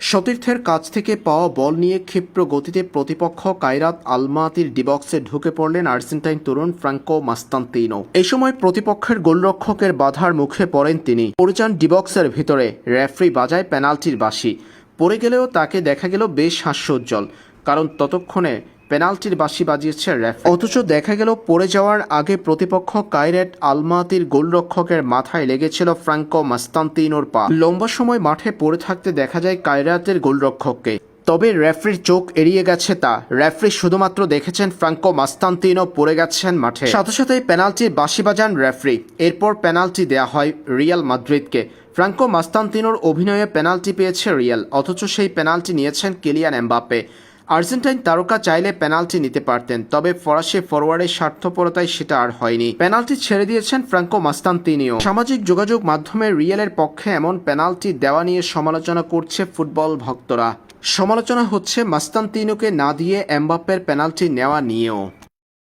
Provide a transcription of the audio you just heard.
সতীর্থের কাছ থেকে পাওয়া বল নিয়ে ক্ষিপ্র গতিতে প্রতিপক্ষ কায়রাত আলমাতির ডিবক্সে ঢুকে পড়লেন আর্জেন্টাইন তরুণ ফ্রাঙ্কো মাস্তান্তিনো। এই সময় প্রতিপক্ষের গোলরক্ষকের বাধার মুখে পড়েন তিনি। পড়ে যান ডিবক্সের ভিতরে রেফরি বাজায় পেনাল্টির বাসি পড়ে গেলেও তাকে দেখা গেল বেশ হাস্যোজ্জ্বল, কারণ ততক্ষণে পেনাল্টির বাঁশি বাজিয়েছে রেফ অথচ দেখা গেল পড়ে যাওয়ার আগে প্রতিপক্ষ কাইরেট আলমাতির গোলরক্ষকের মাথায় লেগেছিল ফ্রাঙ্কো মাস্তান্তিনোর পা। লম্বা সময় মাঠে পড়ে থাকতে দেখা যায় কাইরাতের গোলরক্ষককে। তবে রেফরির চোখ এড়িয়ে গেছে তা। রেফরি শুধুমাত্র দেখেছেন ফ্রাঙ্কো মাস্তান্তিনো পড়ে গেছেন মাঠে। সাথে সাথে পেনাল্টির বাঁশি বাজান রেফরি। এরপর পেনাল্টি দেয়া হয় রিয়াল মাদ্রিদকে। ফ্রাঙ্কো মাস্তান্তিনোর অভিনয়ে পেনাল্টি পেয়েছে রিয়াল। অথচ সেই পেনাল্টি নিয়েছেন কিলিয়ান এমবাপ্পে। আর্জেন্টাইন তারকা চাইলে পেনাল্টি নিতে পারতেন, তবে ফরাসি ফরওয়ার্ডের স্বার্থপরতায় সেটা আর হয়নি। পেনাল্টি ছেড়ে দিয়েছেন ফ্রাঙ্কো মাস্তান্তিনিও। সামাজিক যোগাযোগ মাধ্যমে রিয়েলের পক্ষে এমন পেনাল্টি দেওয়া নিয়ে সমালোচনা করছে ফুটবল ভক্তরা। সমালোচনা হচ্ছে মাস্তান্তিনোকে না দিয়ে এমবাপ্পের পেনাল্টি নেওয়া নিয়েও।